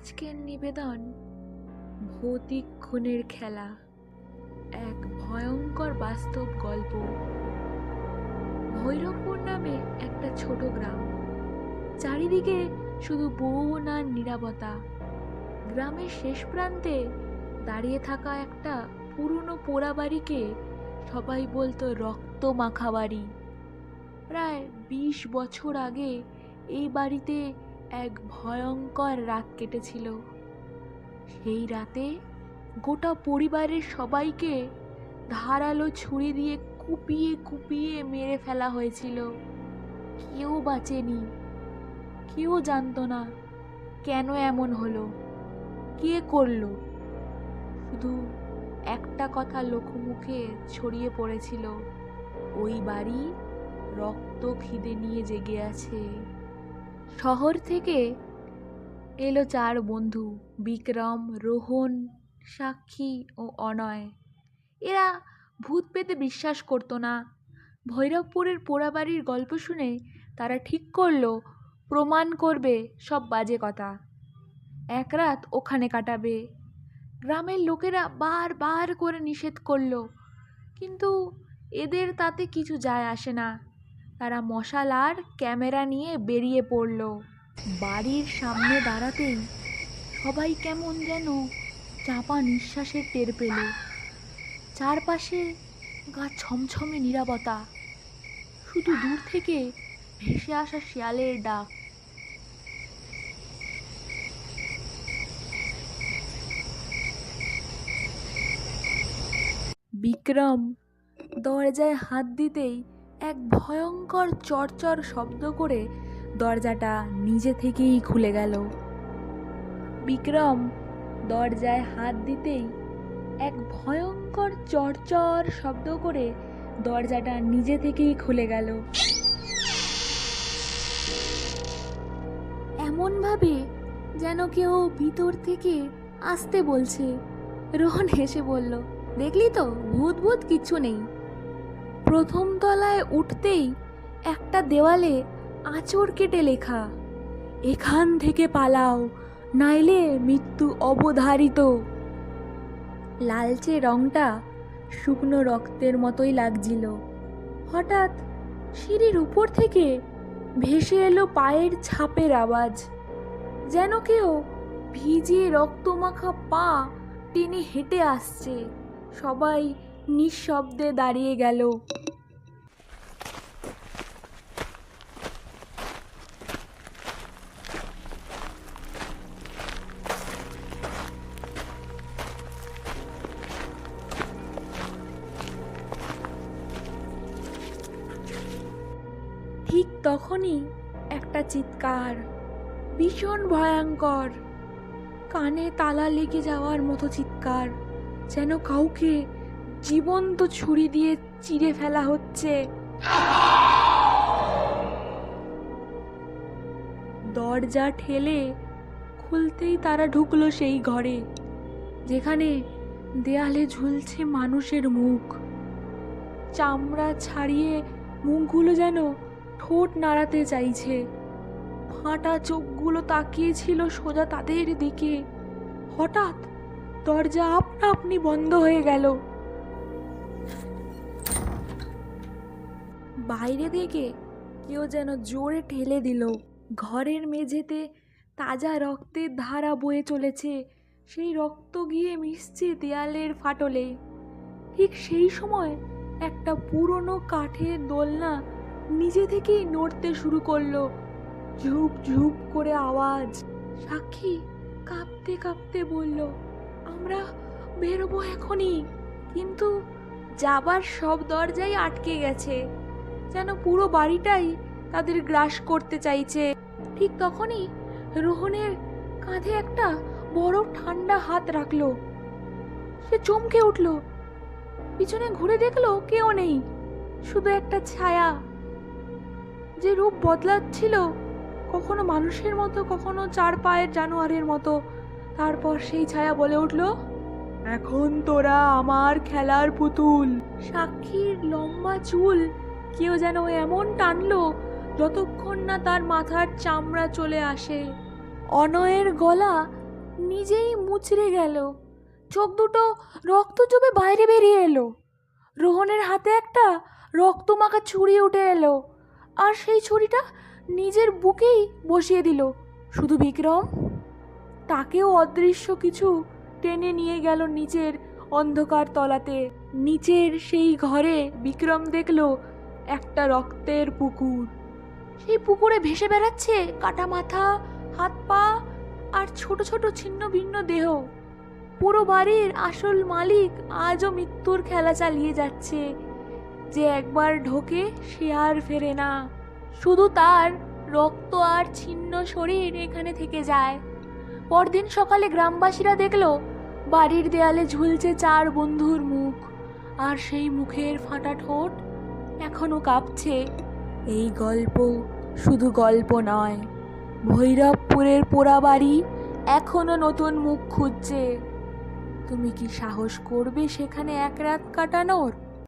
আজকের নিবেদন ভৌতিক খুনের খেলা, এক ভয়ঙ্কর বাস্তব গল্প। ভৈরবপুর নামে একটা ছোট গ্রাম। চারিদিকে শুধু বন আর নিরাপত্তা। গ্রামের শেষ প্রান্তে দাঁড়িয়ে থাকা একটা পুরনো পোড়া বাড়িকে সবাই বলতো রক্ত মাখা বাড়ি প্রায় বিশ বছর আগে এই বাড়িতে এক ভয়ঙ্কর রাত কেটেছিল। সেই রাতে গোটা পরিবারের সবাইকে ধারালো ছুরি দিয়ে কুপিয়ে কুপিয়ে মেরে ফেলা হয়েছিল। কেউ বাঁচেনি, কেউ জানতো না কেন এমন হলো, কে করল। শুধু একটা কথা লোকমুখে ছড়িয়ে পড়েছিল, ওই বাড়ি রক্ত খিদে নিয়ে জেগে আছে। শহর থেকে এলো চার বন্ধু, বিক্রম, রোহন, সাক্ষী ও অনয়। এরা ভূত পেতে বিশ্বাস করতো না। ভৈরবপুরের পোড়াবাড়ির গল্প শুনে তারা ঠিক করল, প্রমাণ করবে সব বাজে কথা। এক রাত ওখানে কাটাবে। গ্রামের লোকেরা বারবার করে নিষেধ করল, কিন্তু এদের তাতে কিছু যায় আসে না। তারা মশাল আর ক্যামেরা নিয়ে বেরিয়ে পড়ল। বাড়ির সামনে দাঁড়াতেই সবাই কেমন যেন চাপা নিঃশ্বাসের টের পেল। চারপাশে গা ছমছমে নিরাপত্তা শুধু দূর থেকে ভেসে আসা শিয়ালের ডাক। বিক্রম দরজায় হাত দিতেই এক ভয়ঙ্কর চরচর শব্দ করে দরজাটা নিজে থেকেই খুলে গেল। বিক্রম দরজায় হাত দিতেই এক ভয়ঙ্কর চরচর শব্দ করে দরজাটা নিজে থেকেই খুলে গেল। এমনভাবে যেন কেউ ভিতর থেকে আসতে বলছে। রোহন হেসে বলল, দেখলি তো ভূত ভূত কিচ্ছু নেই। প্রথম তলায় উঠতেই একটা দেওয়ালে আঁচড় কেটে লেখা, এখান থেকে পালাও, নাইলে মৃত্যু অবধারিত। লালচে রংটা শুকনো রক্তের মতোই লাগছিল। হঠাৎ সিঁড়ির উপর থেকে ভেসে এলো পায়ের ছাপের আওয়াজ, যেন কেউ ভিজিয়ে রক্তমাখা পা টেনে হেঁটে আসছে। সবাই নিঃশব্দে দাঁড়িয়ে গেল। তখনই একটা চিৎকার, ভীষণ ভয়ঙ্কর। কানে তালা লেগে যাওয়ার মতো চিৎকার, যেন কাউকে জীবন্ত ছুরি দিয়ে চিড়ে ফেলা হচ্ছে। দরজা ঠেলে খুলতেই তারা ঢুকলো সেই ঘরে, যেখানে দেয়ালে ঝুলছে মানুষের মুখ। চামড়া ছাড়িয়ে মুখগুলো যেন ঠোঁট নাড়াতে চাইছে। ফাটা চোখগুলো তাকিয়েছিল সোজা তাদের দিকে। হঠাৎ দরজা আপনা আপনি বন্ধ হয়ে গেল। বাইরে থেকে কেউ যেন জোরে ঠেলে দিল। ঘরের মেঝেতে তাজা রক্তের ধারা বয়ে চলেছে। সেই রক্ত গিয়ে মিশছে দেয়ালের ফাটলে। ঠিক সেই সময় একটা পুরনো কাঠের দোলনা নিজে থেকেই নড়তে শুরু করল। ঝুপ ঝুপ করে আওয়াজ। সাক্ষী কাঁপতে কাঁপতে বলল, আমরা বেরোবো এখনই। কিন্তু যাবার সব দরজাই আটকে গেছে। যেন পুরো বাড়িটাই তাদের গ্রাস করতে চাইছে। ঠিক তখনই রোহনের কাঁধে একটা বড় ঠান্ডা হাত রাখল। সে চমকে উঠল। পিছনে ঘুরে দেখল কেউ নেই। শুধু একটা ছায়া। যে রূপ বদলাচ্ছিল, কখনো মানুষের মতো, কখনো চার পায়ের জানোয়ারের মতো। তারপর সেই ছায়া বলে উঠল, এখন তোরা আমার খেলার পুতুল। সাক্ষীর লম্বা চুল কেউ যেন এমন টানলো, যতক্ষণ না তার মাথার চামড়া চলে আসে। অনয়ের গলা নিজেই মুচড়ে গেল। চোখ দুটো রক্ত জমে বাইরে বেরিয়ে এলো। রোহনের হাতে একটা রক্তমাখা ছুরি উঠে এলো। আর সেই ছুরিটা নিজের বুকেই বসিয়ে দিল। শুধু বিক্রম? তাকেও অদৃশ্য কিছু টেনে নিয়ে গেল নিচের অন্ধকার তলাতে। নিচের সেই ঘরে বিক্রম দেখল একটা রক্তের পুকুর। সেই পুকুরে ভেসে বেড়াচ্ছে কাটা মাথা, হাত পা আর ছোট ছোট ছিন্ন ভিন্ন দেহ। পুরো বাড়ির আসল মালিক আজও মৃত্যুর খেলা চালিয়ে যাচ্ছে। যে একবার ঢোকে সে আর ফেরে না। শুধু তার রক্ত আর ছিন্ন শরীর এখানে থেকে যায়। পরদিন সকালে গ্রামবাসীরা দেখল, বাড়ির দেয়ালে ঝুলছে চার বন্ধুর মুখ। আর সেই মুখের ফাটা ঠোঁট এখনও কাঁপছে। এই গল্প শুধু গল্প নয়, ভৈরবপুরের পোড়া বাড়ি এখনও নতুন মুখ খুঁজছে। তুমি কি সাহস করবে সেখানে এক রাত কাটানোর?